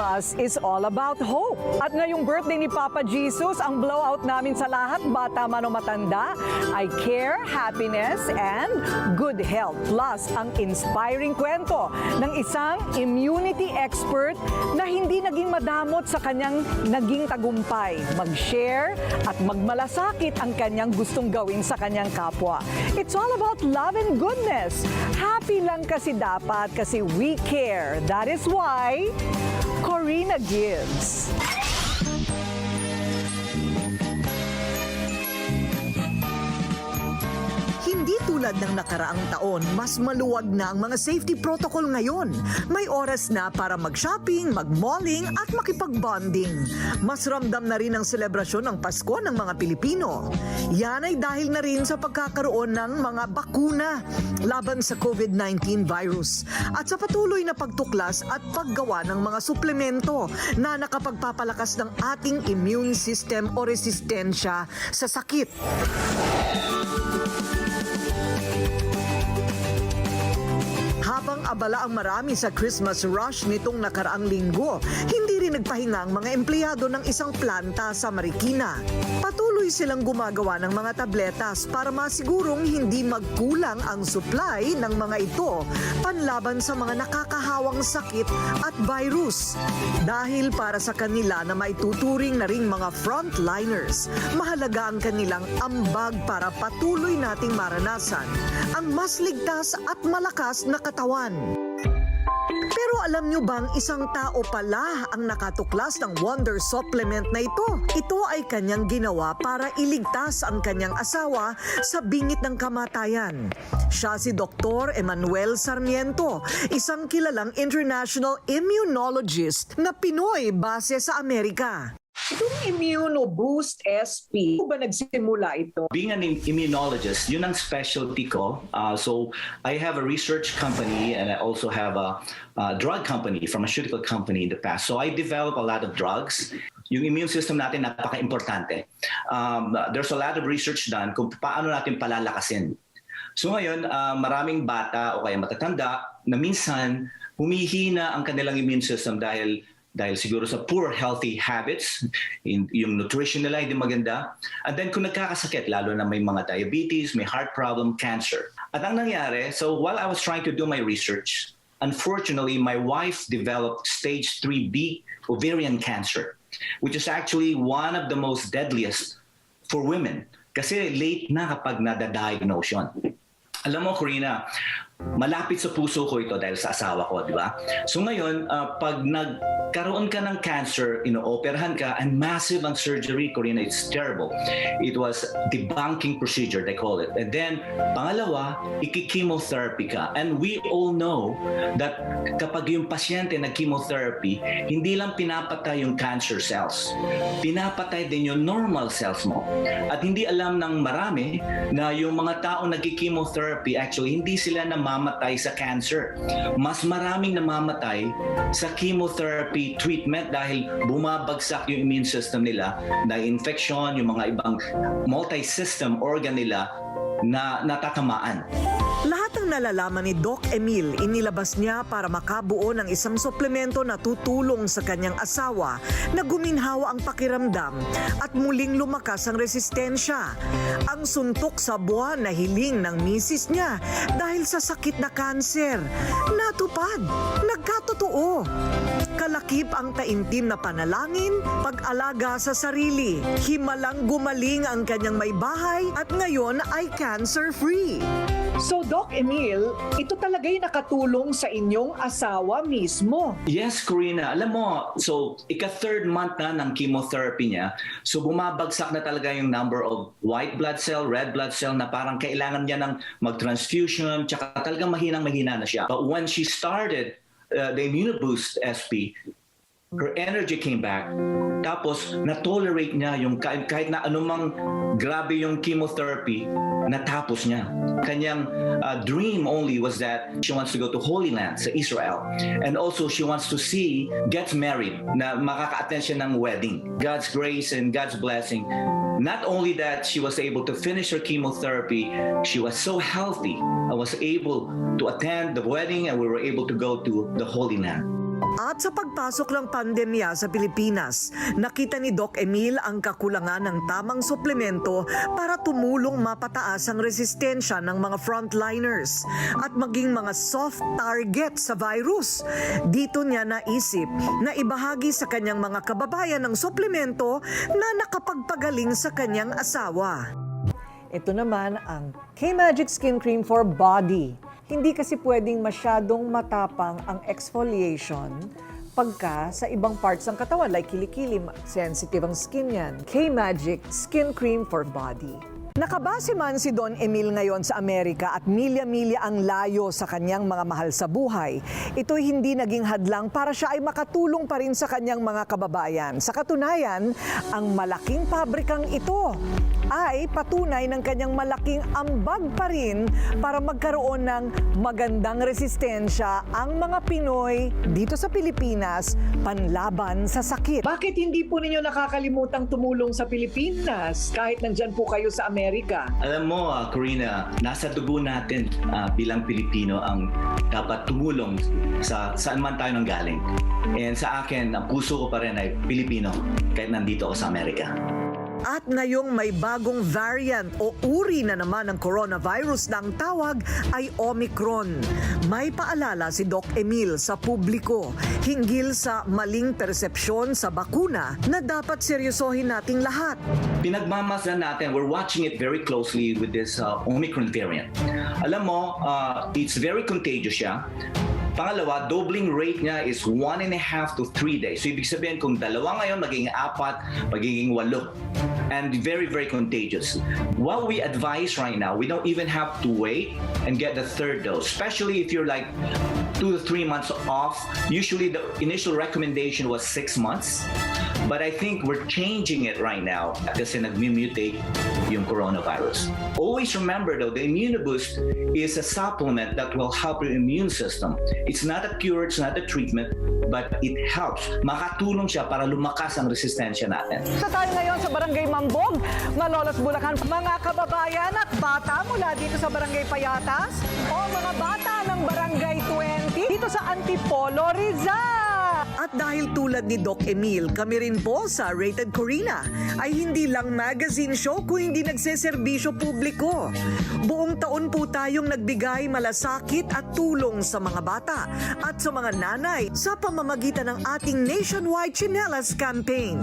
Christmas is all about hope. At ngayong birthday ni Papa Jesus, ang blowout namin sa lahat, bata man o matanda, ay care, happiness, and good health. Plus, ang inspiring kwento ng isang immunity expert na hindi naging madamot sa kanyang naging tagumpay. Mag-share at magmalasakit ang kanyang gustong gawin sa kanyang kapwa. It's all about love and goodness. Happy lang kasi dapat kasi we care. That is why Corina gives. Tulad ng nakaraang taon, mas maluwag na ang mga safety protocol ngayon. May oras na para mag-shopping, mag-malling at makipag-bonding. Mas ramdam na rin ang selebrasyon ng Pasko ng mga Pilipino. Yan ay dahil na rin sa pagkakaroon ng mga bakuna laban sa COVID-19 virus at sa patuloy na pagtuklas at paggawa ng mga suplemento na nakapagpapalakas ng ating immune system o resistensya sa sakit. Abala ang marami sa Christmas rush nitong nakaraang linggo, hindi rin nagpahinga ang mga empleyado ng isang planta sa Marikina. Patuloy silang gumagawa ng mga tabletas para masigurong hindi magkulang ang supply ng mga ito panlaban sa mga nakakahawang sakit at virus. Dahil para sa kanila na maituturing na ring mga frontliners, mahalaga ang kanilang ambag para patuloy nating maranasan ang mas ligtas at malakas na katawan. Alam nyo bang isang tao pala ang nakatuklas ng Wonder Supplement na ito? Ito ay kanyang ginawa para iligtas ang kanyang asawa sa bingit ng kamatayan. Siya si Dr. Emmanuel Sarmiento, isang kilalang international immunologist na Pinoy base sa Amerika. Itong Immunoboost SP, ba nagsimula ito? being an im- immunologist, yun ang specialty ko. Uh, so I have a research company and I also have a, a drug company, pharmaceutical company in the past. So I develop a lot of drugs. Yung immune system natin napaka-importante. Um, there's a lot of research done kung paano natin palalakasin. So ngayon, uh, maraming bata o kaya matatanda na minsan humihina ang kanilang immune system dahil dahil siguro sa poor healthy habits, in, yung nutrition nila hindi maganda. And then kung nagkakasakit, lalo na may mga diabetes, may heart problem, cancer. At ang nangyari, so while I was trying to do my research, unfortunately, my wife developed stage 3B ovarian cancer, which is actually one of the most deadliest for women. Kasi late na kapag nadadiagnose yun. Alam mo, Corina, malapit sa puso ko ito dahil sa asawa ko, di ba? So ngayon, uh, pag nagkaroon ka ng cancer, inooperahan ka, and massive ang surgery, Corina, it's terrible. It was debunking procedure, they call it. And then, pangalawa, iki-chemotherapy ka. And we all know that kapag yung pasyente nag-chemotherapy, hindi lang pinapatay yung cancer cells. Pinapatay din yung normal cells mo. At hindi alam ng marami na yung mga tao nag-chemotherapy, actually, hindi sila namamatay sa cancer. Mas maraming namamatay sa chemotherapy treatment dahil bumabagsak yung immune system nila, dahil infection, yung mga ibang multi-system organ nila na natatamaan. Nalalaman ni Doc Emil inilabas niya para makabuo ng isang suplemento na tutulong sa kanyang asawa na guminhawa ang pakiramdam at muling lumakas ang resistensya. Ang suntok sa buwan na hiling ng misis niya dahil sa sakit na kanser. Natupad, nagkatotoo. Kalakip ang taimtim na panalangin, pag-alaga sa sarili. Himalang gumaling ang kanyang may bahay at ngayon ay cancer-free. So Doc Emil, ito talaga yung nakatulong sa inyong asawa mismo. Yes, Corina. Alam mo, so ika-third month na ng chemotherapy niya, so bumabagsak na talaga yung number of white blood cell, red blood cell na parang kailangan niya ng mag-transfusion, tsaka talagang mahinang-mahina na siya. But when she started uh, the Immunoboost SP, her energy came back. Tapos, na-tolerate niya yung kahit, kahit na anumang grabe yung chemotherapy, natapos niya. Kanyang uh, dream only was that she wants to go to Holy Land sa Israel. And also, she wants to see, gets married, na makaka-attend siya ng wedding. God's grace and God's blessing. Not only that she was able to finish her chemotherapy, she was so healthy and was able to attend the wedding and we were able to go to the Holy Land. At sa pagpasok ng pandemya sa Pilipinas, nakita ni Doc Emil ang kakulangan ng tamang suplemento para tumulong mapataas ang resistensya ng mga frontliners at maging mga soft target sa virus. Dito niya naisip na ibahagi sa kanyang mga kababayan ng suplemento na nakapagpagaling sa kanyang asawa. Ito naman ang K-Magic Skin Cream for Body. Hindi kasi pwedeng masyadong matapang ang exfoliation pagka sa ibang parts ng katawan like kilikili, sensitive ang skin yan. K-Magic Skin Cream for Body. Nakabase man si Don Emil ngayon sa Amerika at milya-milya ang layo sa kanyang mga mahal sa buhay, ito'y hindi naging hadlang para siya ay makatulong pa rin sa kanyang mga kababayan. Sa katunayan, ang malaking pabrikang ito ay patunay ng kanyang malaking ambag pa rin para magkaroon ng magandang resistensya ang mga Pinoy dito sa Pilipinas panlaban sa sakit. Bakit hindi po ninyo nakakalimutang tumulong sa Pilipinas kahit nandyan po kayo sa Amerika? Alam mo, uh, Corina, nasa dugo natin uh, bilang Pilipino ang dapat tumulong sa saan man tayo nanggaling. And sa akin, ang puso ko pa rin ay Pilipino kahit nandito ako sa Amerika. At ngayong may bagong variant o uri na naman ng coronavirus na ang tawag ay Omicron. May paalala si Doc Emil sa publiko hinggil sa maling persepsyon sa bakuna na dapat seryosohin nating lahat. Pinagmamasdan natin, we're watching it very closely with this uh, Omicron variant. Alam mo, uh, it's very contagious siya. Pangalawa, doubling rate niya is one and a half to three days. So ibig sabihin kung dalawa ngayon, magiging apat, magiging walo. And very, very contagious. What we advise right now, we don't even have to wait and get the third dose, especially if you're like two to three months off. Usually the initial recommendation was six months. But I think we're changing it right now kasi nag-mutate yung coronavirus. Always remember though, the Immunoboost is a supplement that will help your immune system. It's not a cure, it's not a treatment, but it helps. Makatulong siya para lumakas ang resistensya natin. Sa tayo ngayon sa Barangay Mambog, Malolos, Bulacan, mga kababayan at bata mula dito sa Barangay Payatas o mga bata ng Barangay 20 dito sa Antipolo, Rizal. At dahil tulad ni Doc Emil, kami rin po sa Rated Corina ay hindi lang magazine show kung hindi nagseserbisyo publiko. Buong taon po tayong nagbigay malasakit at tulong sa mga bata at sa mga nanay sa pamamagitan ng ating nationwide Chinelas campaign.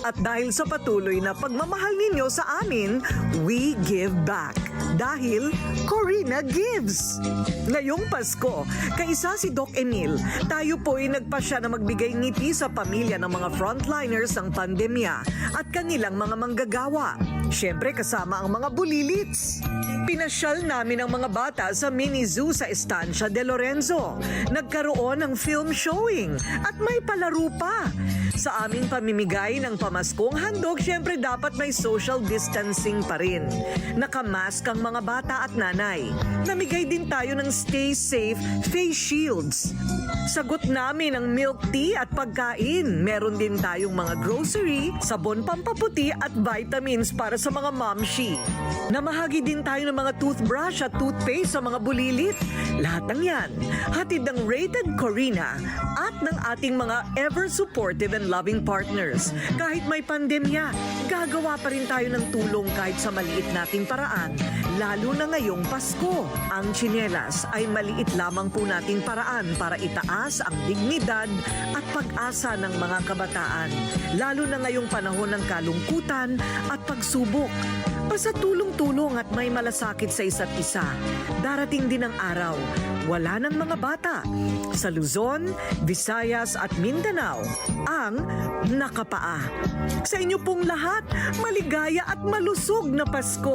At dahil sa patuloy na pagmamahal ninyo sa amin, we give back. Dahil Corina gives. Ngayong Pasko, kaisa si Doc Emil, tayo po ay nagpasya na magbigay ngiti sa pamilya ng mga frontliners ng pandemya at kanilang mga manggagawa. Siyempre kasama ang mga bulilits. Pinasyal namin ang mga bata sa mini zoo sa Estancia de Lorenzo. Nagkaroon ng film showing at may palaro pa. Sa aming pamimigay ng pamaskong handog, siyempre dapat may social distancing pa rin. Nakamask ang mga bata at nanay. Namigay din tayo ng stay safe face shields. Sagot namin ang milk tea at pagkain. Meron din tayong mga grocery, sabon pampaputi at vitamins para sa mga mamshi. Namahagi din tayo ng mga toothbrush at toothpaste sa mga bulilit. Lahat ng yan, hatid ng Rated Corina at ng ating mga ever-supportive and loving partners. Kahit may pandemya, gagawa pa rin tayo ng tulong kahit sa maliit nating paraan, lalo na ngayong Pasko. Ang tsinelas ay maliit lamang po nating paraan para itaas ang dignidad at pag-asa ng mga kabataan, lalo na ngayong panahon ng kalungkutan at pagsubok. Basta tulong-tulong at may malasakit sa isa't isa. Darating din ang araw, wala ng mga bata. Sa Luzon, Visayas at Mindanao, ang nakapaa. Sa inyo pong lahat, maligaya at malusog na Pasko.